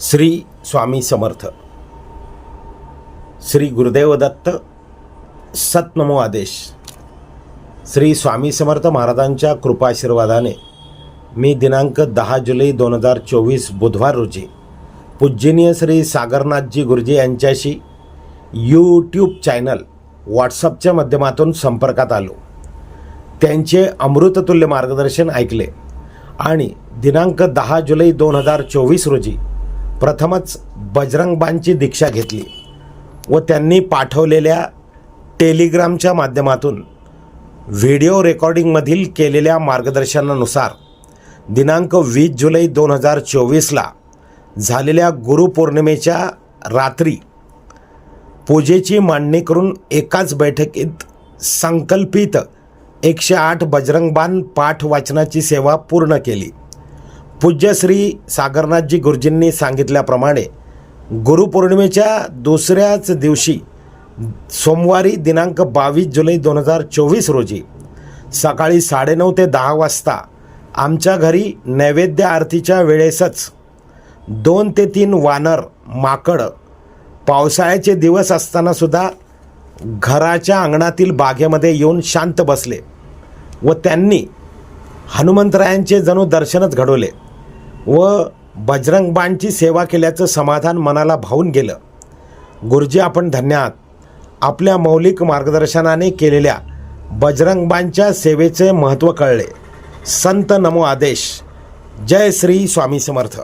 श्री स्वामी समर्थ. श्री गुरुदेवदत्त सतनमो आदेश. श्री स्वामी समर्थ महाराजांच्या कृपाशीर्वादाने मी दिनांक दहा जुलै दोन हजार चोवीस बुधवार रोजी पूज्यनीय श्री सागरनाथजी गुरुजी यांच्याशी यूट्यूब चॅनल व्हॉट्सअपच्या माध्यमातून संपर्कात आलो. त्यांचे अमृततुल्य मार्गदर्शन ऐकले आणि दिनांक दहा जुलै दोन हजार चोवीस रोजी प्रथमच बजरंगबांची दीक्षा घेतली व त्यांनी पाठवलेल्या टेलिग्रामच्या माध्यमातून व्हिडिओ रेकॉर्डिंगमधील केलेल्या मार्गदर्शनानुसार दिनांक वीस जुलै दोन हजार चोवीसला झालेल्या गुरुपौर्णिमेच्या रात्री पूजेची मांडणी करून एकाच बैठकीत संकल्पित एकशे आठ बजरंगबाण पाठ वाचनाची सेवा पूर्ण केली. पूज्य श्री सागरनाथजी गुरुजींनी सांगितल्याप्रमाणे गुरुपौर्णिमेच्या दुसऱ्याच दिवशी सोमवारी दिनांक बावीस जुलै दोन हजार चोवीस रोजी सकाळी साडेनऊ ते दहा वाजता आमच्या घरी नैवेद्य आरतीच्या वेळेसच दोन ते तीन वानर माकड पावसाळ्याचे दिवस असतानासुद्धा घराच्या अंगणातील बागेमध्ये येऊन शांत बसले व त्यांनी हनुमंतरायांचे जणू दर्शनच घडवले. व बजरंगबाणची सेवा केल्याचं समाधान मनाला भावून गेलं. गुरुजी आपण धन्य आहात आपल्या मौलिक मार्गदर्शनाने केलेल्या बजरंगबाणच्या सेवेचे महत्त्व कळले. संत नमो आदेश. जय श्री स्वामी समर्थ.